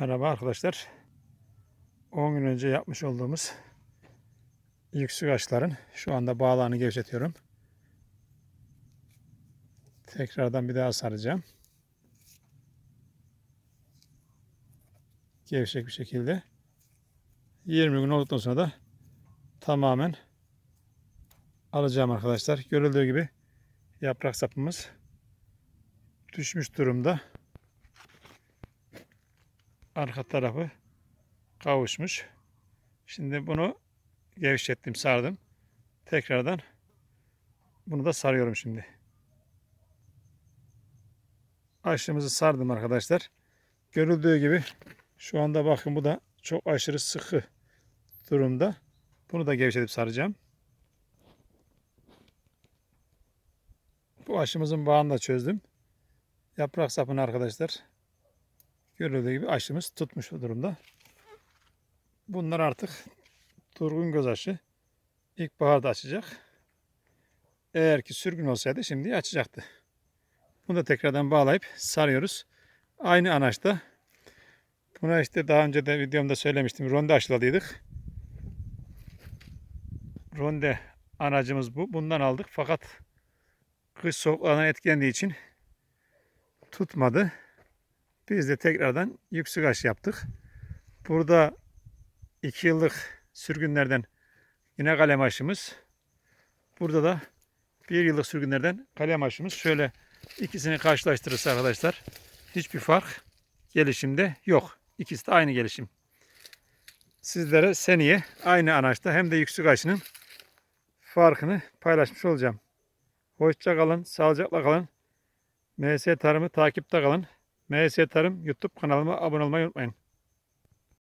Merhaba arkadaşlar. 10 gün önce yapmış olduğumuz yüksük ağaçların şu anda bağlarını gevşetiyorum. Tekrardan bir daha saracağım. Gevşek bir şekilde. 20 gün olduktan sonra da tamamen alacağım arkadaşlar. Görüldüğü gibi yaprak sapımız düşmüş durumda. Arka tarafı kavuşmuş. Şimdi bunu gevşettim, sardım. Tekrardan bunu da sarıyorum şimdi. Aşımızı sardım arkadaşlar. Görüldüğü gibi şu anda bakın bu da çok aşırı sıkı durumda. Bunu da gevşetip saracağım. Bu aşımızın bağını da çözdüm. Yaprak sapını arkadaşlar görüldüğü gibi aşımız tutmuş bu durumda. Bunlar artık durgun göz aşı. İlkbaharda açacak. Eğer ki sürgün olsaydı şimdi açacaktı. Bunu da tekrardan bağlayıp sarıyoruz. Aynı anaçta. Buna işte daha önce de videomda söylemiştim. Ronde aşıladıydık. Ronde anacımız bu. Bundan aldık. Fakat kış soğuklarından etkilendiği için tutmadı. Biz de tekrardan yüksek aşı yaptık. Burada 2 yıllık sürgünlerden yine kalem aşımız. Burada da 1 yıllık sürgünlerden kalem aşımız. Şöyle ikisini karşılaştırırsa arkadaşlar hiçbir fark gelişimde yok. İkisi de aynı gelişim. Sizlere seneye aynı anaçta hem de yüksek aşının farkını paylaşmış olacağım. Hoşça kalın, sağlıcakla kalın. MS Tarım'ı takipte kalın. MS Tarım YouTube kanalıma abone olmayı unutmayın.